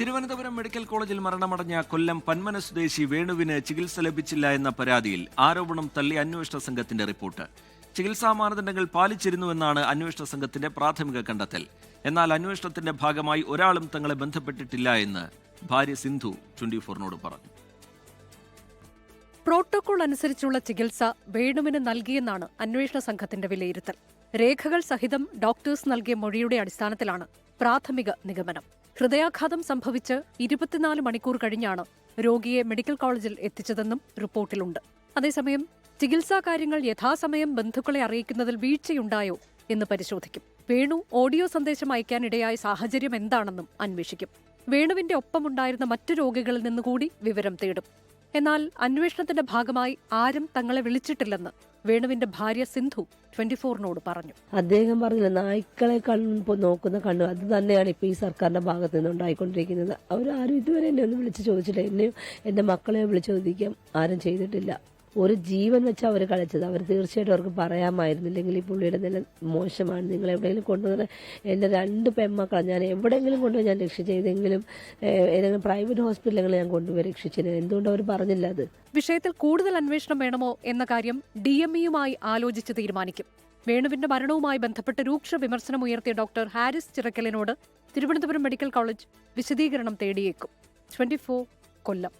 Thiruvananthapuram medical കോളേജിൽ മരണമടഞ്ഞ കൊല്ലം പന്മന സ്വദേശി വേണുവിന് ചികിത്സ ലഭിച്ചില്ല എന്ന പരാതിയിൽ ആരോപണം തള്ളി അന്വേഷണ സംഘത്തിന്റെ റിപ്പോർട്ട്. ചികിത്സാ മാനദണ്ഡങ്ങൾ പാലിച്ചിരുന്നുവെന്നാണ് അന്വേഷണ സംഘത്തിന്റെ പ്രാഥമിക കണ്ടെത്തൽ. എന്നാൽ അന്വേഷണത്തിന്റെ ഭാഗമായി ഒരാളും തങ്ങളെ ബന്ധപ്പെട്ടിട്ടില്ല എന്ന് ഭാര്യ സിന്ധു ട്വന്റി ഫോറിനോട് പറഞ്ഞു. പ്രോട്ടോകോൾ അനുസരിച്ചുള്ള ചികിത്സ വേണുവിന് നൽകിയെന്നാണ് അന്വേഷണ സംഘത്തിന്റെ വിലയിരുത്തൽ. രേഖകൾ സഹിതം ഡോക്ടേഴ്സ് നൽകിയ മൊഴിയുടെ അടിസ്ഥാനത്തിലാണ് പ്രാഥമിക നിഗമനം. ഹൃദയാഘാതം സംഭവിച്ച് ഇരുപത്തിനാല് മണിക്കൂർ കഴിഞ്ഞാണ് രോഗിയെ മെഡിക്കൽ കോളേജിൽ എത്തിച്ചതെന്നും റിപ്പോർട്ടിലുണ്ട്. അതേസമയം ചികിത്സാ കാര്യങ്ങൾ യഥാസമയം ബന്ധുക്കളെ അറിയിക്കുന്നതിൽ വീഴ്ചയുണ്ടായോ എന്ന് പരിശോധിക്കും. വേണു ഓഡിയോ സന്ദേശം അയക്കാനിടയായ സാഹചര്യം എന്താണെന്നും അന്വേഷിക്കും. വേണുവിന്റെ ഒപ്പമുണ്ടായിരുന്ന മറ്റു രോഗികളിൽ നിന്നുകൂടി വിവരം തേടും. എന്നാൽ അന്വേഷണത്തിന്റെ ഭാഗമായി ആരും തങ്ങളെ വിളിച്ചിട്ടില്ലെന്ന് വേണുവിന്റെ ഭാര്യ സിന്ധു ട്വന്റി ഫോറിനോട് പറഞ്ഞു. അദ്ദേഹം പറഞ്ഞില്ല നായ്ക്കളെ കണ്ണിപ്പോ നോക്കുന്ന കണ്ണു അത് തന്നെയാണ് ഇപ്പോൾ ഈ സർക്കാരിന്റെ ഭാഗത്ത് നിന്ന് ഉണ്ടായിക്കൊണ്ടിരിക്കുന്നത്. അവരാരും ഇതുവരെ എന്നെ ഒന്നും വിളിച്ച് ചോദിച്ചില്ല എന്നെയും എന്റെ മക്കളെ വിളിച്ച് ചോദിക്കാം ആരും ചെയ്തിട്ടില്ല. ഒരു ജീവൻ വെച്ച് അവർ കളിച്ചത്. അവർ തീർച്ചയായിട്ടും അവർക്ക് പറയാമായിരുന്നില്ലെങ്കിൽ ഈ പുള്ളിയുടെ നില മോശമാണ്. നിങ്ങൾ എവിടെയെങ്കിലും കൊണ്ടുവന്ന് എന്റെ രണ്ട് പെൺമക്കളെ ഞാൻ എവിടെയെങ്കിലും കൊണ്ടുപോയി ഞാൻ രക്ഷ ഏതെങ്കിലും ഏതെങ്കിലും പ്രൈവറ്റ് ഹോസ്പിറ്റലുകളിൽ ഞാൻ കൊണ്ടുപോയി രക്ഷിച്ചത് എന്തുകൊണ്ട് അവർ പറഞ്ഞില്ല അത്? വിഷയത്തിൽ കൂടുതൽ അന്വേഷണം വേണമോ എന്ന കാര്യം ഡി എം ഇയുമായി ആലോചിച്ച് തീരുമാനിക്കും. വേണുവിന്റെ മരണവുമായി ബന്ധപ്പെട്ട് രൂക്ഷ വിമർശനമുയർത്തിയ ഡോക്ടർ ഹാരിസ് ചിറക്കലിനോട് തിരുവനന്തപുരം മെഡിക്കൽ കോളേജ് വിശദീകരണം തേടിയേക്കും. ട്വന്റി കൊല്ലം.